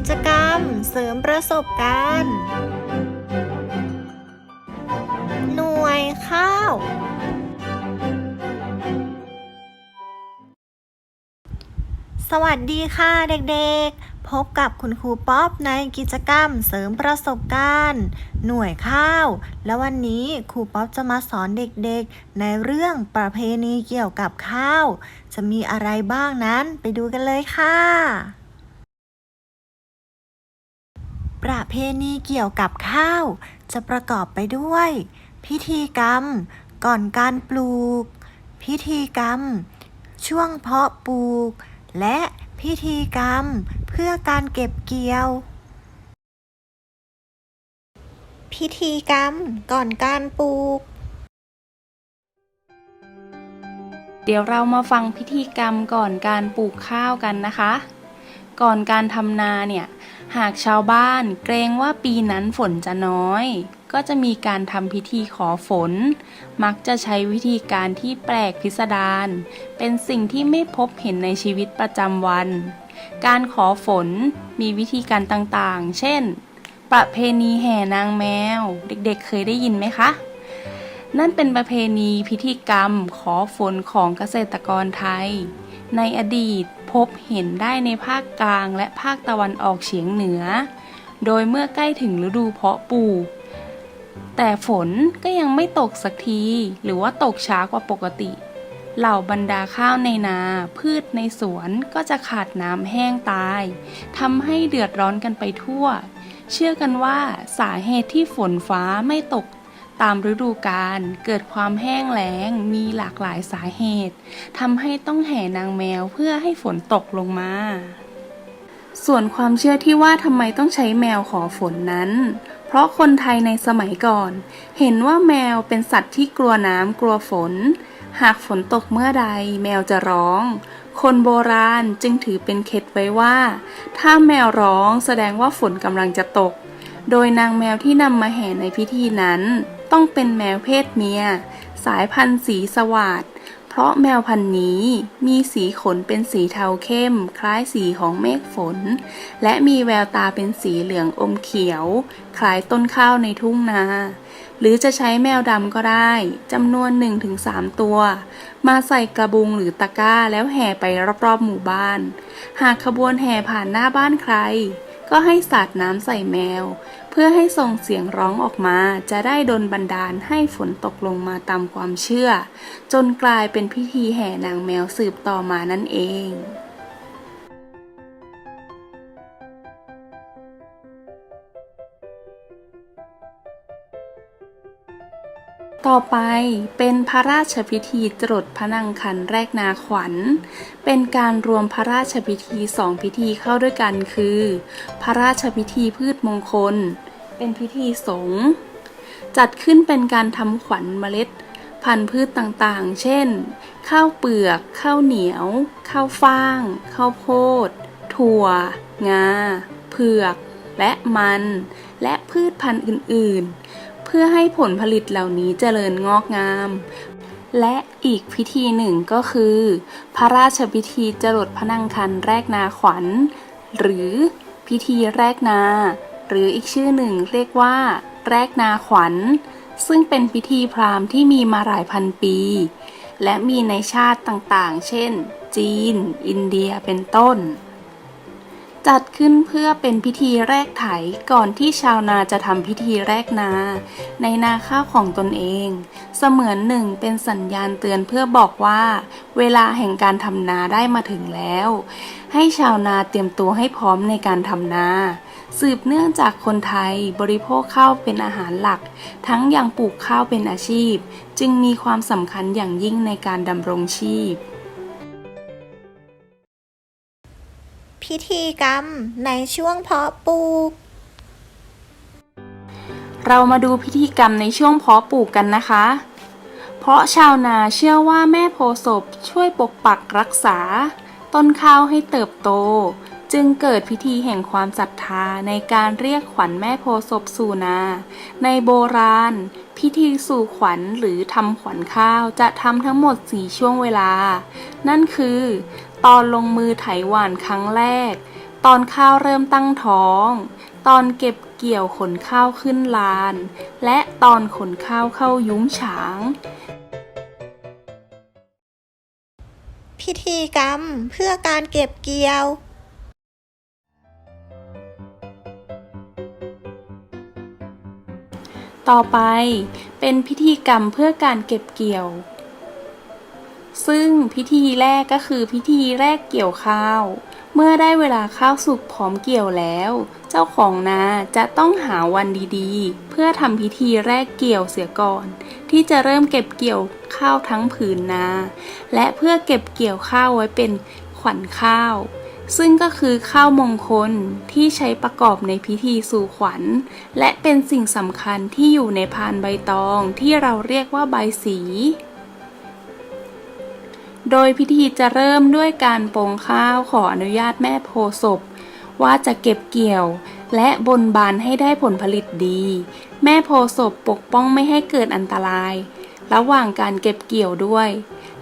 กิจกรรมเสริมประสบการณ์ หน่วยข้าว สวัสดีค่ะเด็กๆ พบกับคุณครูป๊อปในกิจกรรมเสริมประสบการณ์ หน่วยข้าว และวันนี้ครูป๊อปจะมาสอนเด็กๆ ในเรื่องประเพณีเกี่ยวกับข้าว จะมีอะไรบ้างนั้นไปดูกันเลยค่ะ ประเพณีเกี่ยวกับข้าว จะประกอบไปด้วย พิธีกรรม ก่อนการปลูก พิธีกรรม ช่วงเพาะปลูก และพิธีกรรม เพื่อการเก็บเกี่ยว พิธีกรรมก่อนการปลูก เดี๋ยวเรามาฟังพิธีกรรมก่อนการปลูกข้าวกันนะคะ ก่อนการทำนาเนี่ย หากชาวบ้านเกรงว่าปีนั้นฝนจะน้อย ก็จะมีการทำพิธีขอฝน มักจะใช้วิธีการที่แปลกพิสดารเป็นสิ่งที่ไม่พบเห็นในชีวิตประจำวัน การขอฝนมีวิธีการต่างๆ เช่น ประเพณีแห่นางแมว เด็กๆเคยได้ยินไหมคะนั่นเป็นประเพณีพิธีกรรมขอฝนของเกษตรกรไทย ในอดีตพบเห็นได้ในภาคกลางและภาคตะวันออกเฉียงเหนือ โดยเมื่อใกล้ถึงฤดูเพาะปลูก แต่ฝนก็ยังไม่ตกสักที หรือว่าตกช้ากว่าปกติ เหล่าบรรดาข้าวในนา พืชในสวนก็จะขาดน้ำแห้งตายทำให้เดือดร้อนกันไปทั่ว เชื่อกันว่าสาเหตุที่ฝนฟ้าไม่ตก ตามฤดูกาลเกิดความแห้งแล้งมีหลากหลายสาเหตุทำให้ต้องแห่นางแมวเพื่อให้ฝนตกลงมา ส่วนความเชื่อที่ว่าทำไมต้องใช้แมวขอฝนนั้น เพราะคนไทยในสมัยก่อน เห็นว่าแมวเป็นสัตว์ที่กลัวน้ำกลัวฝน หากฝนตกเมื่อใด แมวจะร้อง คนโบราณจึงถือเป็นเคล็ดไว้ว่า ถ้าแมวร้องแสดงว่าฝนกำลังจะตก โดยนางแมวที่นำมาแห่ในพิธีนั้น ต้องเป็นแมวเพศเมีย สายพันธุ์สีสวาดเพราะแมวพันธุ์นี้มีสีขนเป็นสีเทาเข้ม คล้ายสีของเมฆฝน และมีแววตาเป็นสีเหลืองอมเขียว คล้ายต้นข้าวในทุ่งนา หรือจะใช้แมวดำก็ได้จำนวน 1-3 ตัว มาใส่กระบุงหรือตะกร้าแล้วแห่ไปรอบๆหมู่บ้าน หากขบวนแห่ผ่านหน้าบ้านใคร ก็ให้สาดน้ำใส่แมว พื่อให้ส่งเสียงร้องออกมา จะได้ดลบันดาลให้ฝนตกลงมาตามความเชื่อ จนกลายเป็นพิธีแห่นางแมวสืบต่อมานั่นเองต่อไปเป็นพระราชพิธีจรดพระนางคันแรกนาขวัญ เป็นการรวมพระราชพิธีสองพิธีเข้าด้วยกันคือ พระราชพิธีพืชมงคล เป็นพิธีสงฆ์จัดขึ้นเป็นการทำขวัญเมล็ด พันธุ์พืชต่างๆ เช่น ข้าวเปลือก ข้าวเหนียว ข้าวฟ่าง ข้าวโพด ถั่ว งา เผือก และมัน และพืชพันธุ์อื่นๆ เพื่อให้ผลผลิตเหล่านี้เจริญงอกงาม และอีกพิธีหนึ่งก็คือ พระราชพิธีจรดพนางคันแรกนาขวัญ หรือพิธีแรกนา หรืออีกชื่อหนึ่งเรียกว่า แรกนาขวัญ ซึ่งเป็นพิธีพราหมณ์ที่มีมาหลายพันปี และมีในชาติต่างๆ เช่น จีน อินเดียเป็นต้น จัดขึ้นเพื่อเป็นพิธีแรกไถก่อนที่ชาวนาจะทำพิธีแรกนา ในนาข้าวของตนเอง เสมือนหนึ่งเป็นสัญญาณเตือนเพื่อบอกว่า เวลาแห่งการทำนาได้มาถึงแล้ว ให้ชาวนาเตรียมตัวให้พร้อมในการทำนา สืบเนื่องจากคนไทยบริโภคข้าวเป็นอาหารหลัก ทั้งยังปลูกข้าวเป็นอาชีพ จึงมีความสำคัญอย่างยิ่งในการดำรงชีพ พิธีกรรมในช่วงเพาะปลูก เรามาดูพิธีกรรมในช่วงเพาะปลูกกันนะคะ เพราะชาวนาเชื่อว่าแม่โพศพช่วยปกปักรักษา ต้นข้าวให้เติบโต จึงเกิดพิธีแห่งความศรัทธาในการเรียกขวัญแม่โพศพสู่นา ในโบราณ พิธีสู่ขวัญหรือทำขวัญข้าวจะทำทั้งหมดสี่ช่วงเวลา นั่นคือ ตอนลงมือไถหว่านครั้งแรกตตอนข้าวเริ่มตั้งท้อง ตอนเก็บเกี่ยวขนข้าวขึ้นลาน และตอนขนข้าวเข้ายุ้งฉาง พิธีกรรมเพื่อการเก็บเกี่ยว ต่อไปเป็นพิธีกรรมเพื่อการเก็บเกี่ยว ซึ่งพิธีแรกก็คือพิธีแรกเกี่ยวข้าว เมื่อได้เวลาข้าวสุกพร้อมเกี่ยวแล้ว เจ้าของนาจะต้องหาวันดีๆ เพื่อทำพิธีแรกเกี่ยวเสียก่อน ที่จะเริ่มเก็บเกี่ยวข้าวทั้งผืนนา และเพื่อเก็บเกี่ยวข้าวไว้เป็นขวัญข้าว ซึ่งก็คือข้าวมงคลที่ใช้ประกอบในพิธีสู่ขวัญ และเป็นสิ่งสำคัญที่อยู่ในพานใบตองที่เราเรียกว่าใบสี โดยพิธีจะเริ่มด้วยการปรงข้าวขออนุญาตแม่โพศพ ว่าจะเก็บเกี่ยว และบนบานให้ได้ผลผลิตดี แม่โพศพปกป้องไม่ให้เกิดอันตราย ระหว่างการเก็บเกี่ยวด้วย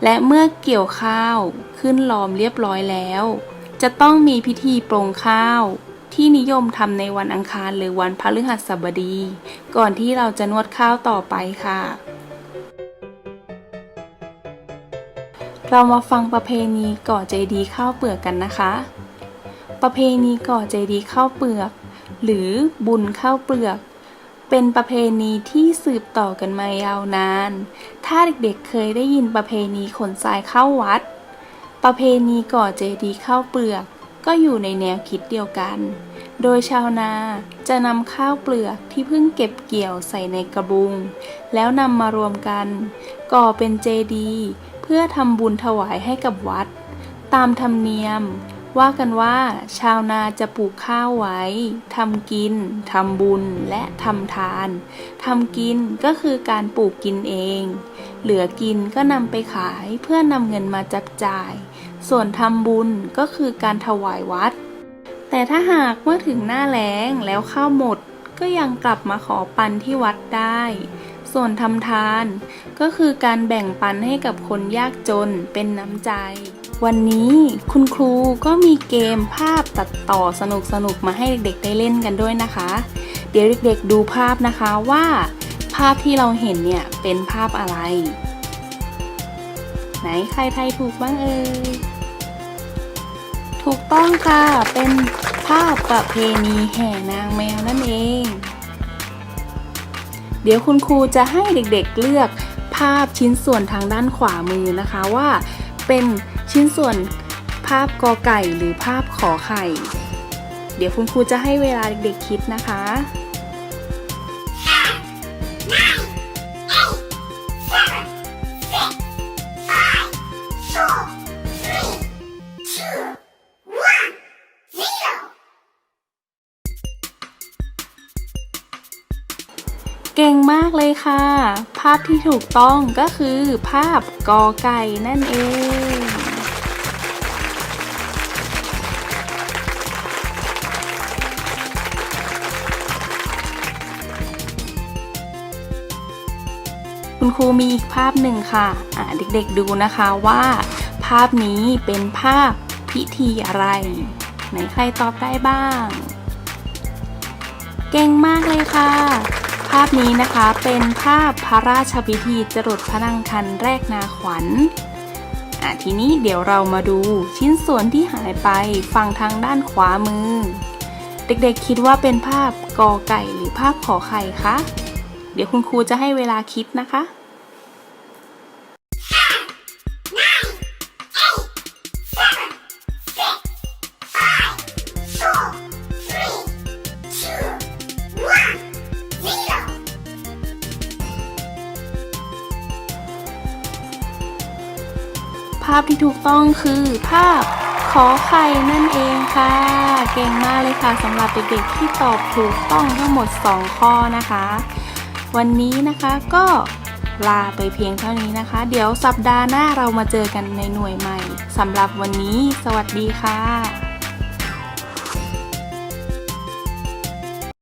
และเมื่อเกี่ยวข้าวขึ้นล้อมเรียบร้อยแล้ว จะต้องมีพิธีปรงข้าว ที่นิยมทำในวันอังคารหรือวันพฤหัสบดี ก่อนที่เราจะนวดข้าวต่อไปค่ะ เรามาฟังประเพณีก่อใจดีข้าวเปลือกกันนะคะ ประเพณีก่อใจดีข้าวเปลือก หรือบุญข้าวเปลือก เป็นประเพณีที่สืบต่อกันมายาวนาน ถ้าเด็กๆเคยได้ยินประเพณีขนทรายเข้าวัด ประเพณีก่อเจดีย์ข้าวเปลือก ก็อยู่ในแนวคิดเดียวกัน โดยชาวนาจะนำข้าวเปลือกที่เพิ่งเก็บเกี่ยวใส่ในกระบุง แล้วนำมารวมกัน ก่อเป็นเจดีย์ เพื่อทำบุญถวายให้กับวัด ตามธรรมเนียม ว่ากันว่าชาวนาจะปลูกข้าวไว้ทำกินทำบุญและทำทานทำกินก็คือการปลูกกินเอง เหลือกินก็นำไปขายเพื่อนำเงินมาจับจ่าย ส่วนทำบุญก็คือการถวายวัด แต่ถ้าหากเมื่อถึงหน้าแล้งแล้วข้าวหมด ก็ยังกลับมาขอปันที่วัดได้ ส่วนทำทานก็คือการแบ่งปันให้กับคนยากจนเป็นน้ำใจ วันนี้คุณครูก็มีเกมภาพตัดต่อสนุกๆมาให้เด็กๆได้เล่นกันด้วยนะคะ เดี๋ยวเด็กๆดูภาพนะคะว่า ภาพที่เราเห็นเนี่ยเป็นภาพอะไร ไหนใครไทยถูกบ้างเอ่ยถูกต้องค่ะเป็น ภาพประเพณีแห่นางแมวนั่นเอง เดี๋ยวคุณครูจะให้เด็กๆเลือกภาพชิ้นส่วนทางด้านขวามือนะคะว่าเป็นชิ้นส่วนภาพกอไก่หรือภาพขอไข่ เดี๋ยวคุณครูจะให้เวลาเด็กๆคิดนะคะ เก่งมากเลยค่ะ ภาพที่ถูกต้องก็คือภาพกอไก่นั่นเองคุณครูมีอีกภาพหนึ่งค่ะะเด็กๆดูนะคะว่า ภาพนี้เป็นภาพพิธีอะไร ไหนใครตอบได้บ้าง เก่งมากเลยค่ะาพนี้นะคะเป็นภาพพระราชพิธีจรดพระนางคันแรกนาขวัญอะทีนี้เดี๋ยวเรามาดูชิ้นส่วนที่หายไปฝั่งทางด้านขวามือ เด็กๆคิดว่าเป็นภาพกอไก่หรือภาพขอไข่คะ เดี๋ยวคุณครูจะให้เวลาคิดนะคะาพที่ถูกต้องคือภาพขอไข่นั่นเองค่ะ เก่งมากเลยค่ะสำหรับเด็กๆที่ตอบถูกต้องทั้งหมด 2 ข้อนะคะ วันนี้นะคะก็ลาไปเพียงเท่านี้นะคะ เดี๋ยวสัปดาห์หน้าเรามาเจอกันในหน่วยใหม่สำหรับวันนี้ สวัสดีค่ะ